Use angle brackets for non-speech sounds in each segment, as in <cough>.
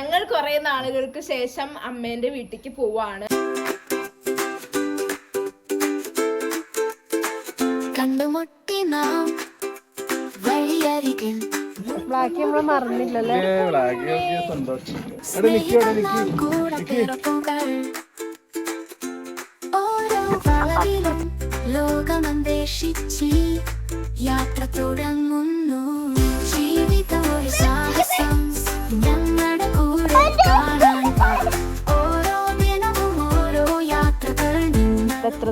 ഞങ്ങൾ കുറെ നാളുകൾക്ക് ശേഷം അമ്മേന്റെ വീട്ടിലേക്ക് പോവാണ്. കണ്ടുമുട്ടി നാം വഴിയരികിൽ ബാക്കി നമ്മൾ മറന്നില്ലല്ലേ? ലോകമന്വേഷിച്ച് യാത്ര തുടങ്ങുന്നു.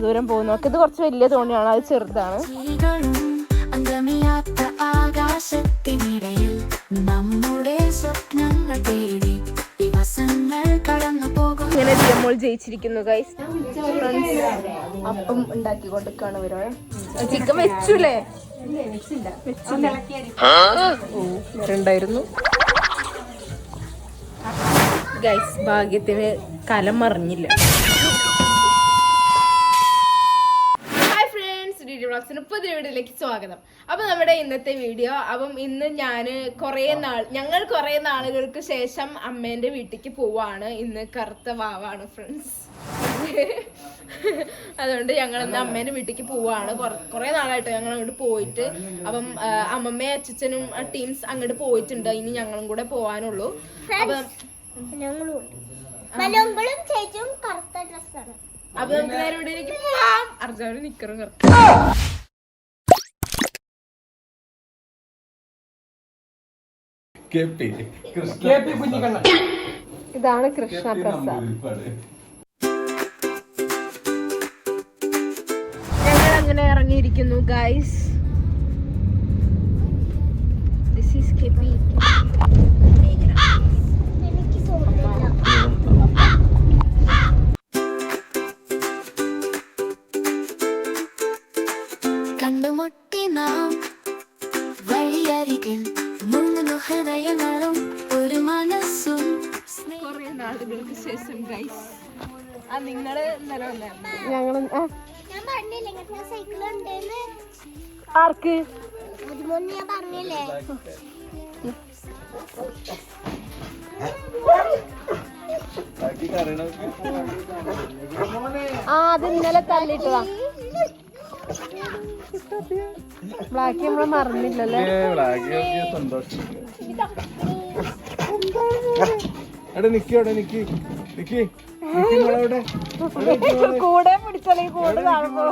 ദൂരം പോകുന്നു. ഒക്കെ ഇത് കുറച്ച് വലിയ തോണിയാണ്. അത് ചെറുതാണ്. ആകാശത്തിനിടയിൽ നമ്മുടെ സ്വപ്നങ്ങൾ തേടി പോകും ഇങ്ങനെ നമ്മൾ ജയിച്ചിരിക്കുന്നു ഗൈസ് അപ്പം ഉണ്ടാക്കി കൊടുക്കാണ് ഇവരോ. ചിക്കൻ വെച്ചുല്ലേ. ഉണ്ടായിരുന്നു ഗൈസ് ഭാഗ്യത്തിന് കലം മറിഞ്ഞില്ല. പുതിയ വീഡിയോയിലേക്ക് സ്വാഗതം. അപ്പൊ നമ്മുടെ ഇന്നത്തെ വീഡിയോ അപ്പം ഇന്ന് ഞാൻ കുറേ നാൾ ഞങ്ങൾ കുറേ നാളുകൾക്ക് ശേഷം അമ്മേന്റെ വീട്ടിലേക്ക് പോവാണ്. ഇന്ന് കറുത്ത വാവാണ് ഫ്രണ്ട്സ് അതുകൊണ്ട് ഞങ്ങൾ ഇന്ന് അമ്മേന്റെ വീട്ടിലേക്ക് പോവാണ്. കുറ- നാളായിട്ട് ഞങ്ങൾ അങ്ങോട്ട് പോയിട്ട് അപ്പം അമ്മമ്മയും അച്ഛനും ടീംസ് അങ്ങോട്ട് പോയിട്ടുണ്ട്. ഇനി ഞങ്ങളും കൂടെ പോവാനുള്ളൂ. അപ്പം ചേച്ചിയും കറുത്ത ഡ്രസ്സാണ് അപ്പൊ നമുക്ക് നേരെ ഇവിടെ പോവാം. അർജുന നിക്കറും കറുത്ത. ഇതാണ് കൃഷ്ണ പ്രസാദ്. ഞങ്ങൾ അങ്ങനെ ഇറങ്ങിയിരിക്കുന്നു ഗൈസ് ദിസ് ഈസ് കെപി എനിക്ക് ആർക്ക്? ആ അത് ഇന്നലെ തല്ലിട്ടതാ ബ്ലാക്ക് നമ്മൾ മറന്നില്ലല്ലേ. കൂടെ പിടിച്ചാലേ കൂടെ കാണുമ്പോ.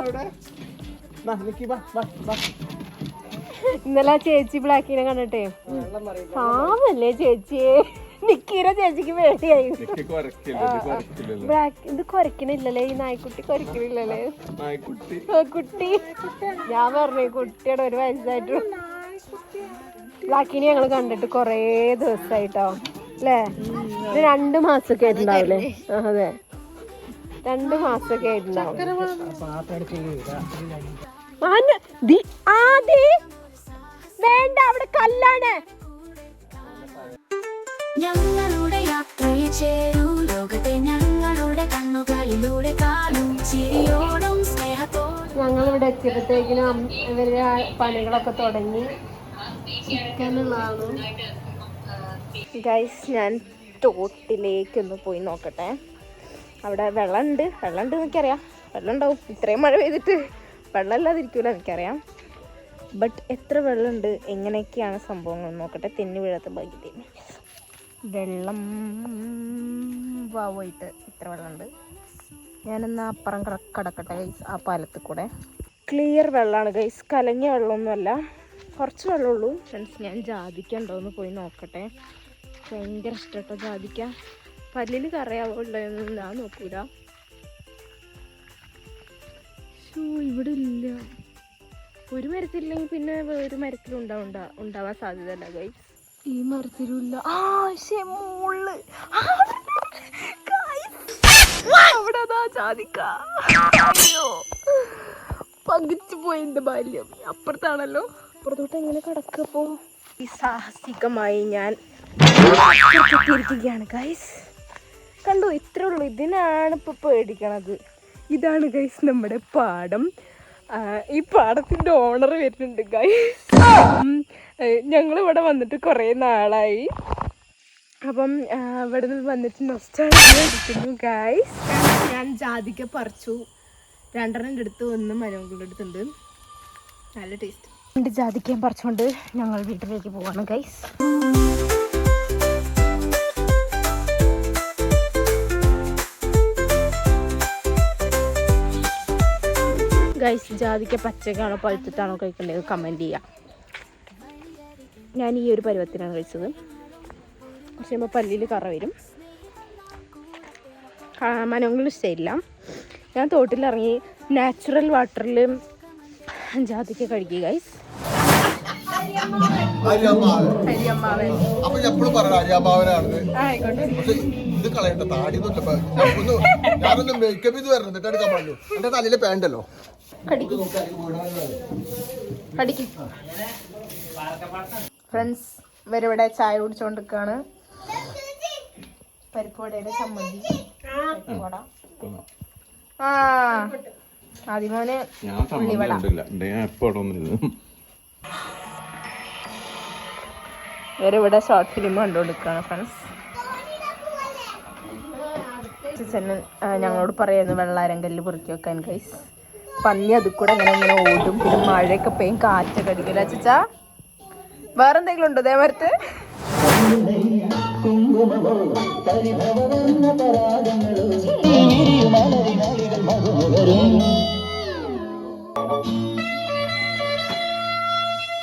ഇന്നലെ ആ ചേച്ചി ബ്ലാക്കിനെ കണ്ടിട്ടേ. പാവല്ലേ ചേച്ചിയെ. നിക്കീര ചേച്ചിക്ക് പേടിയായി. കൊരക്കില്ലല്ലോ. ബ്ലാക്ക് ഇത് കൊരക്കണില്ലല്ലേ? ഈ നായ്ക്കുട്ടി കൊരക്കണില്ലല്ലേ? കുട്ടി. ഞാൻ പറഞ്ഞു കുട്ടിയുടെ ഒരു വയസ്സായിട്ടു ബ്ലാക്കിനെ ഞങ്ങൾ കണ്ടിട്ട് കൊറേ ദിവസമായിട്ടോ അല്ലേ? ഇത് രണ്ട് മാസമൊക്കെ ആയിട്ടുണ്ടാവില്ലേ? അതെ. രണ്ട് മാസമൊക്കെ ആയിട്ടുണ്ടാവും. ആന, ദി- ആ, ദേ. വേണ്ട അവിടെ കല്ലാണ്. ഞങ്ങളുടെ യാത്രയിൽ ചേരൂ. ലോകത്തെ ഞങ്ങളുടെ കണ്ണുകളിലൂടെ കാണും. ചിരിയോടും സ്നേഹത്തോടും. ഞങ്ങൾ ഇവിടെ എത്തിയപ്പോഴത്തേക്കിനും ഇവർ ആ പണികളൊക്കെ തുടങ്ങി. ഗൈസ് ഞാൻ തോട്ടിലേക്കൊന്ന് പോയി നോക്കട്ടെ. അവിടെ വെള്ളമുണ്ട്. വെള്ളമുണ്ട് എനിക്കറിയാം. വെള്ളം ഉണ്ടാവും ഇത്രയും മഴ പെയ്തിട്ട് വെള്ളം ഇല്ലാതിരിക്കൂല എനിക്കറിയാം. ബട്ട് എത്ര വെള്ളമുണ്ട്? എങ്ങനെയൊക്കെയാണ് സംഭവങ്ങൾ? നോക്കട്ടെ. തെന്നി വീഴാത്ത ഭാഗ്യത്തിന്. വെള്ളം വാവായിട്ട് ഇത്ര വെള്ളമുണ്ട്. ഞാനെന്നാ അപ്പുറം കട കടക്കട്ടെ ഗൈസ് ആ പാലത്തിൽ കൂടെ. ക്ലിയർ വെള്ളമാണ് ഗൈസ് കലങ്ങിയ വെള്ളമൊന്നുമല്ല. കുറച്ച് വെള്ളമുള്ളൂ ഫ്രണ്ട്സ് ഞാൻ ജാതിക്ക ഉണ്ടോയെന്ന് പോയി നോക്കട്ടെ. ഭയങ്കര ഇഷ്ടട്ടോ ജാതിക്ക. പല്ലിൽ കറിയാവുള്ളതെന്ന് ഞാൻ നോക്കൂല. ശോ, ഇവിടെ ഇല്ല. ഒരു മരത്തില്ലെങ്കിൽ പിന്നെ വേറൊരു മരത്തിൽ ഉണ്ടാവണ്ട ഉണ്ടാവാൻ സാധ്യതയല്ല ഗൈസ് ഈ മരത്തിലുമില്ല ആ. അവിടെ അതാ പങ്കിച്ചു പോയി എന്റെ ബാല്യം. അപ്പുറത്താണല്ലോ. അപ്പുറത്തോട്ട് എങ്ങനെ കിടക്കപ്പോ ഈ സാഹസികമായി ഞാൻ ഗൈസ് കണ്ടു? ഇത്രേ ഉള്ളൂ. ഇതിനാണ് ഇപ്പൊ പേടിക്കണത്. ഇതാണ് ഗൈസ് നമ്മുടെ പാടം ഈ പാടത്തിന്റെ ഓണർ വരുന്നുണ്ട് ഗൈസ് ഞങ്ങൾ ഇവിടെ വന്നിട്ട് കുറേ നാളായി. അപ്പം ഇവിടെ നിന്ന് വന്നിട്ട് നൊസ്റ്റായിരിക്കുന്നു ഗൈസ് ഞാൻ ജാതിക്ക പറിച്ചു. രണ്ടെണ്ണം എടുത്ത് വന്ന് മരുമകളുടെ അടുത്തുണ്ട് നല്ല ടേസ്റ്റ് രണ്ട് ജാതിക്കയും പറിച്ചുകൊണ്ട് ഞങ്ങൾ വീട്ടിലേക്ക് പോവാണ് ഗൈസ് ഗൈസ് ജാതിക്ക പച്ചക്കാണോ പഴുത്തിട്ടാണോ കഴിക്കേണ്ടത് കമന്റ് ചെയ്യാം. ഞാൻ ഈ ഒരു പരുവത്തിനാണ് കഴിച്ചത്. പക്ഷെ നമ്മൾ പല്ലിയിൽ കറ വരും. മനോങ്ങളും ഇഷ്ടമില്ല ഞാൻ തോട്ടിലിറങ്ങി നാച്ചുറൽ വാട്ടറിൽ ജാതിക്ക കഴിക്കുക ഗൈസ് അപ്പൊ എപ്പോഴും പറയണ അരിയമ്മാവനാണെന്ന് പക്ഷെ ഇത് കളയണ്ട താടി ഞാനൊന്ന് മേക്കപ്പ് ചെയ്ത് വരണം എന്നിട്ട് എടുക്കാൻ പാടുള്ളൂ എന്റെ തലയിൽ പേണ്ടല്ലോ. ഫ്രണ്ട്സ് ഇവരിവിടെ ചായ കുടിച്ചോണ്ടിരിക്കാണ്. പരിപ്പുവടയുടെ ചമ്മന്തി. പരിപ്പുവട ആ. ആദ്യമോന് ഇവരിവിടെ ഷോർട്ട് ഫിലിം കണ്ടുകൊണ്ടിരിക്കുകയാണ് ഫ്രണ്ട്സ് ചെന്നൻ ഞങ്ങളോട് പറയുന്നു വെള്ളാരങ്കല്ല് പൊറുക്കി വെക്കാൻ കൈസ് പന്നി അതിൽ കൂടെ അങ്ങനെ ഇങ്ങനെ ഓടും. പിന്നെ മഴയൊക്കെ പെയ്യും കാറ്റൊക്കെ അടിക്കില്ല ചച്ചാ വേറെ എന്തെങ്കിലും ഉണ്ടോ ദേവരത്ത്?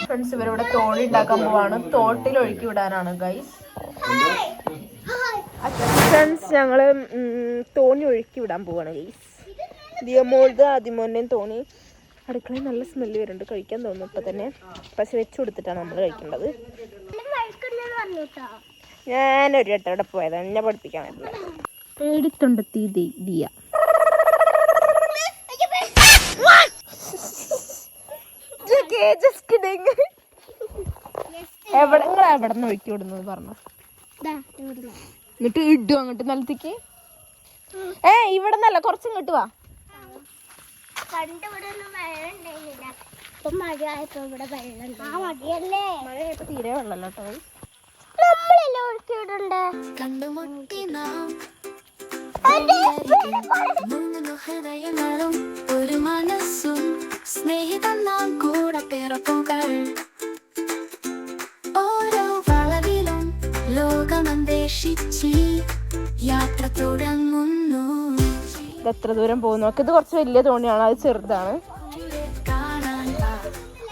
ഫ്രണ്ട്സ് ഇവരിവിടെ തോണി ഉണ്ടാക്കാൻ പോവാണ്. തോട്ടിൽ ഒഴുക്കി വിടാനാണ് ഗൈസ് ഫ്രണ്ട്സ് ഞങ്ങൾ തോണി ഒഴുക്കി വിടാൻ പോവാണ് ഗൈസ് ദിയമോൾത് ആദ്യമോന്റെയും തോന്നി അടുക്കളയിൽ നല്ല സ്മെല്ല് വരുന്നുണ്ട്. കഴിക്കാൻ തോന്നുന്നു ഇപ്പൊ തന്നെ. പക്ഷെ വെച്ച് കൊടുത്തിട്ടാണ് നമ്മൾ കഴിക്കേണ്ടത്. ഞാൻ ഒരു വട്ടം അവിടെ പോയതാണ് എന്നെ പഠിപ്പിക്കാൻ പറ്റില്ല പേടിത്തൊണ്ടെത്തി ദിയ. എവിടെ നിങ്ങൾ എവിടെ നിന്ന് ഒഴുക്കി വിടുന്നത് പറഞ്ഞു? എന്നിട്ട് ഇടും അങ്ങോട്ട്. നിലത്തേക്ക്. ഏ ഇവിടെ നിന്നല്ല കുറച്ചും കിട്ടുവാ വാ. പണ്ട് ഇവിടെ ഒന്നും വെള്ളം ഉണ്ടായിരുന്നില്ല. ഇപ്പൊ മഴ ആയപ്പോ ഇവിടെ വെള്ളം ആ മടിയല്ലേ തീരെ വെള്ളമല്ല കേട്ടോ. നമ്മളല്ലേ ഒഴുക്കി വിടണ്ടേ? കണ്ടുമുട്ടി നാം. അതെ, മൂന്ന് ഹൃദയങ്ങളും ഒരു മനസ്സും. സ്നേഹിതം നാം കൂടെ പിറപ്പുകൾ. ഇത് എത്ര ദൂരം പോകുന്നു? ഒക്കെ ഇത് കുറച്ച് വലിയ തോണിയാണ് അത് ചെറുതാണ്.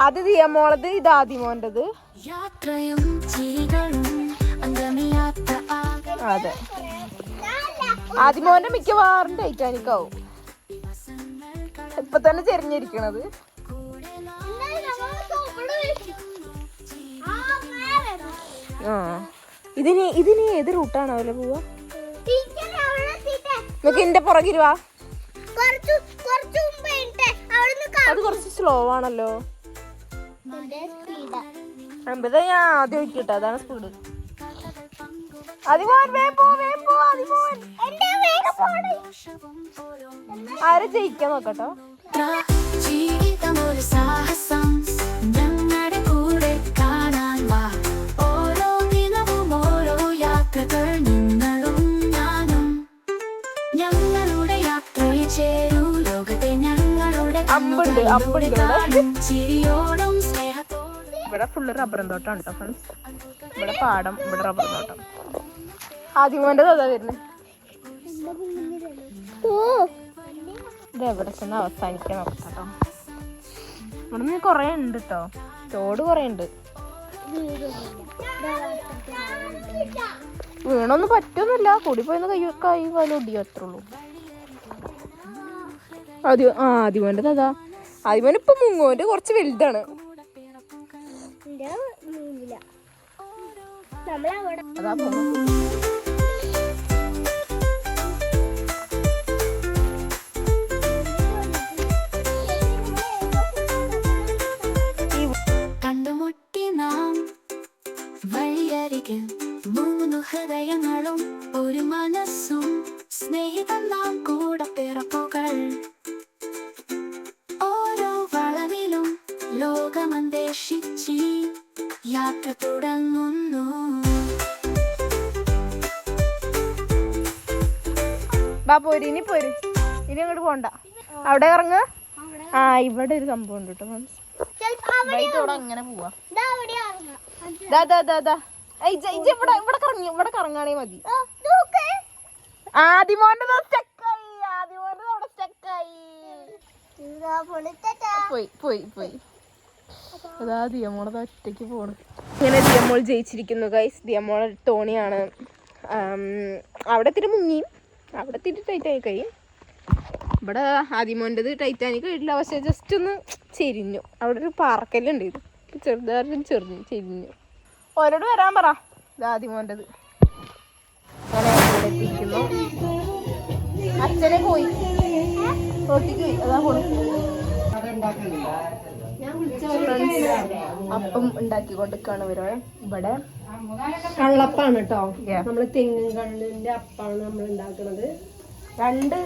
അത് ദിയമോളത് ഇത് ആകെ അതെ. ആദിമോന്റെ മിക്കവാറും ടൈറ്റാനിക് ആവും. ഇപ്പൊ തന്നെ ചെരിഞ്ഞിരിക്കണത്. ആ. ഇതിന് ഇതിന് ഏത് റൂട്ടാണ് അവലെ പോവാ? നമുക്ക് എന്റെ പുറകിൽ വാ. അത് കുറച്ച് സ്ലോ ആണല്ലോ. അമ്പത് ഞാൻ ആദ്യം ഒഴിക്കട്ടെ അതാണ് സ്പീഡ്. ആരെ ജയിക്കാൻ നോക്കട്ടോ? ജീവിതം ഒരു സാഹസം. ഇവിടെ. ഫുള്ള് റബ്ബർ തോട്ടം കേട്ടോ ഫ്രണ്ട്സ് ഇവിടെ പാടം ഇവിടെ റബ്ബർ തോട്ടം. ആദ്യമോന്റെ അതാ വരുന്നത് ഇത് എവിടെ ചെന്ന് അവസാനിക്കാൻ നോക്കട്ടോ. ഇവിടെ നിന്ന് കുറേ ഉണ്ട് കേട്ടോ തോട് കുറേ ഉണ്ട്. വീണൊന്നും പറ്റൊന്നുമില്ല. കൂടി പോയിന്ന് കൈ കൈ കാലം ഒടിയോ അത്രേ ഉള്ളൂ. ആദ്യം ആ ആദ്യമോന്റെ അതാ ഇപ്പൊ മുങ്ങോന്റെ കുറച്ച് വലുതാണ്. നമ്മളവിടെ ബാ പോര് ഇനി പോര്. ഇനി അങ്ങോട്ട് പോണ്ട. അവിടെ ഇറങ്ങ. ആ ഇവിടെ ഒരു സംഭവം ഉണ്ട് കേട്ടോ ഇവിടെ അങ്ങനെ പോവാ. ഇവിടെ ഇവിടെ കറങ്ങി ഇവിടെ കറങ്ങാണേ മതി. ആദിമോന്റെ സ്റ്റക്കായി ആദിമോന്റെ അവിടെ സ്റ്റക്കായി. പോയി പോയി പോയി. അതാ ദിയമോളത് ഒറ്റയ്ക്ക് പോണ്. ഇങ്ങനെ ദിയമോൾ ജയിച്ചിരിക്കുന്നു ഗൈസ് ദിയമോൾ തോണിയാണ്. ആം, അവിടെ തിരി മുങ്ങി അവിടെ തിരി ടൈറ്റാനിക് ആയി ഇവിടെ ആദിമോന്റെത് ടൈറ്റാനിക് ആയിട്ടില്ല പക്ഷെ ജസ്റ്റ് ഒന്ന് ചെരിഞ്ഞു. അവിടെ ഒരു പാറക്കല്ലുണ്ട്. ഇത് ചെറുതായിട്ടും ചെറിഞ്ഞു ചെരിഞ്ഞു. ഓരോട് വരാൻ പറ. ഇത് എത്തിയിരിക്കുന്നു അച്ഛനെ പോയി. പോയി. അതാ പോണു അപ്പം ഉണ്ടാക്കിക്കൊണ്ടിരിക്കാണ് ഇവർ. ഇവിടെ കള്ളപ്പാണ് കേട്ടോ. നമ്മൾ തെങ്ങും കള്ളിന്റെ അപ്പാണ് നമ്മൾ ഉണ്ടാക്കുന്നത് രണ്ട്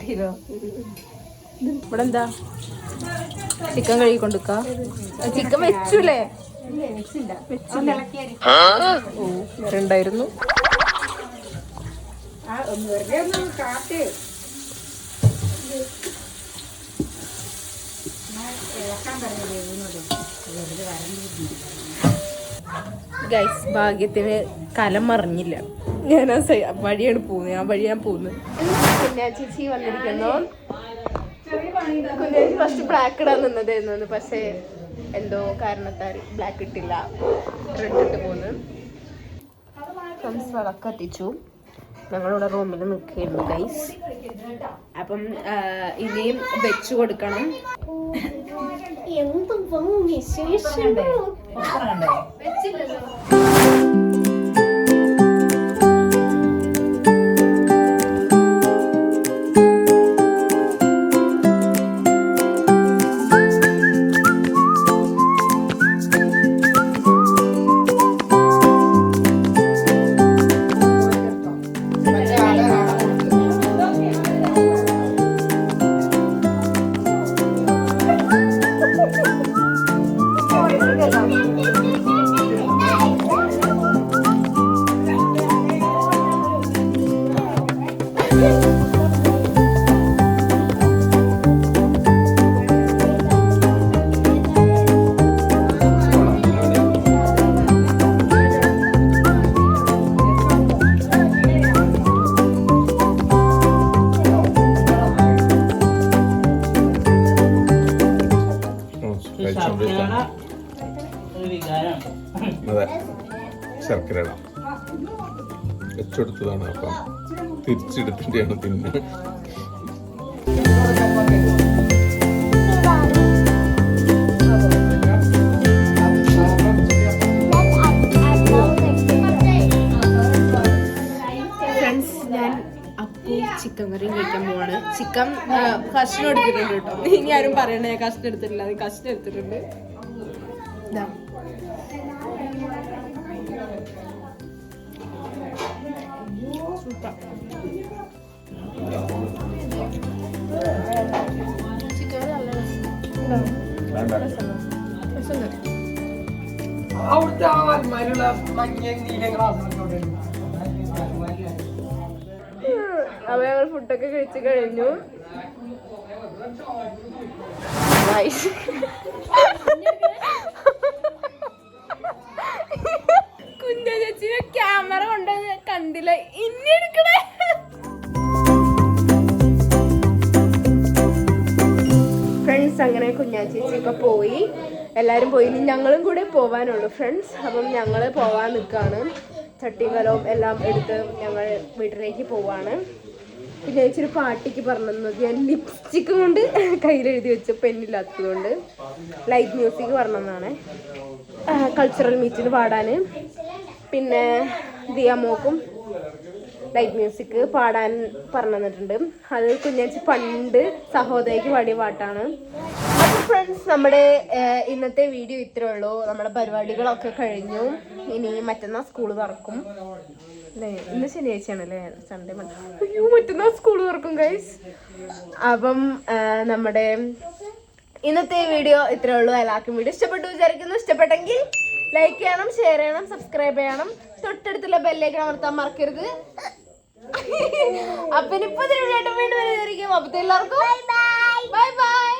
കിലോ ഇവിടെ എന്താ? ചിക്കൻ കഴുകിക്കൊണ്ടിരിക്ക? ചിക്കൻ വെച്ചൂലേ? ആ ഓ വേറെ ഉണ്ടായിരുന്നു ഗൈസ് ഭാഗ്യത്തിന് കലം മറിഞ്ഞില്ല. ഞാൻ ആ വഴിയാണ് പോകുന്നത്. ആ വഴി ഞാൻ പോകുന്നത്. പിന്നെ ചേച്ചി വന്നിരിക്കുന്നു. കുഞ്ഞാച്ചി ഫസ്റ്റ് ബ്ലാക്ക് ഇടാൻ നിന്നതായിരുന്നു. പക്ഷേ എന്തോ കാരണത്താൽ ബ്ലാക്ക് ഇട്ടില്ല. റെഡ് ഇട്ട് പോകുന്നു ഫ്രണ്ട്സ് വിളക്ക് കത്തിച്ചു. ഞങ്ങളിവിടെ റൂമിൽ നിൽക്കുകയായിരുന്നു ഗൈസ് അപ്പം ഇനിയും വെച്ചു കൊടുക്കണം. എന്തും വിശേഷം അതെ. ശർക്കര വെച്ചെടുത്തതാണ് അപ്പം. തിരിച്ചെടുത്തിട്ടാണ് പിന്നെ. ചിക്കൻ കറിയും കഴിക്കാൻ പോവാണ് ചിക്കൻ കഷ്ണം എടുത്തിട്ടുണ്ട് കേട്ടോ ഇനി ആരും പറയണേ കഷ്ണം എടുത്തിട്ടില്ല അത് കഷ്ണം എടുത്തിട്ടുണ്ട് ഇതാ. സൂപ്പർ. ചിക്കൻ കറി നല്ല രസം. രസമുണ്ട്. അപ്പൊ ഞങ്ങൾ ഫുഡൊക്കെ കഴിച്ചു കഴിഞ്ഞു. കുഞ്ഞിനെ ക്യാമറ കൊണ്ട് കണ്ടില്ല. ഇനി എടുക്കണേ. ഫ്രണ്ട്സ് അങ്ങനെ കുഞ്ഞാ ചേച്ചിയൊക്കെ പോയി. എല്ലാവരും പോയി. ഞങ്ങളും കൂടെ പോവാനുള്ളൂ ഫ്രണ്ട്സ് അപ്പം ഞങ്ങൾ പോവാൻ നിൽക്കുകയാണ് ചട്ടിയും കലവും എല്ലാം എടുത്ത് ഞങ്ങൾ വീട്ടിലേക്ക് പോവാണ്. പിന്നെ ഇച്ചിരി പാട്ടിക്ക് പറഞ്ഞത് ഞാൻ ലിപ്സ്റ്റിക്കും കൊണ്ട് കയ്യിലെഴുതി വെച്ച പെന്നില്ലാത്തത് കൊണ്ട് ലൈറ്റ് മ്യൂസിക് പറഞ്ഞതാണ്. കൾച്ചറൽ മീറ്റിന് പാടാൻ. പിന്നെ ദിയാമോക്കും ലൈറ്റ് മ്യൂസിക് പാടാൻ പറഞ്ഞു തന്നിട്ടുണ്ട്. അത് കുഞ്ഞാച്ചി പണ്ട് സഹോദരിക്ക് പാടിയ പാട്ടാണ്. അപ്പോൾ ഫ്രണ്ട്സ് നമ്മുടെ ഇന്നത്തെ വീഡിയോ ഇത്രയേ ഉള്ളൂ. നമ്മുടെ പരിപാടികളൊക്കെ കഴിഞ്ഞു. ഇനി മറ്റന്നാൾ സ്കൂൾ തുറക്കും. അല്ലേ? ഇന്ന് ശനിയാഴ്ചയാണ് അല്ലേ സൺഡേ അയ്യോ മറ്റന്നാൾ സ്കൂൾ തുറക്കും ഗൈസ് അപ്പം നമ്മുടെ ഇന്നത്തെ വീഡിയോ ഇത്രേ ഉള്ളൂ. എല്ലാവർക്കും വീഡിയോ ഇഷ്ടപ്പെട്ടു വിചാരിക്കുന്നു. ഇഷ്ടപ്പെട്ടെങ്കിൽ ലൈക്ക് ചെയ്യണം ഷെയർ ചെയ്യണം സബ്സ്ക്രൈബ് ചെയ്യണം. തൊട്ടടുത്തുള്ള ബെല്ലേക്ക് അമർത്താൻ മറക്കരുത്. <laughs> അപ്പൊ ഇനിയിപ്പോ ഇതിനുള്ളിലായിട്ട് വീണ്ടും വരുന്നതായിരിക്കും. അപ്പത്തെ എല്ലാവർക്കും ബൈ ബൈ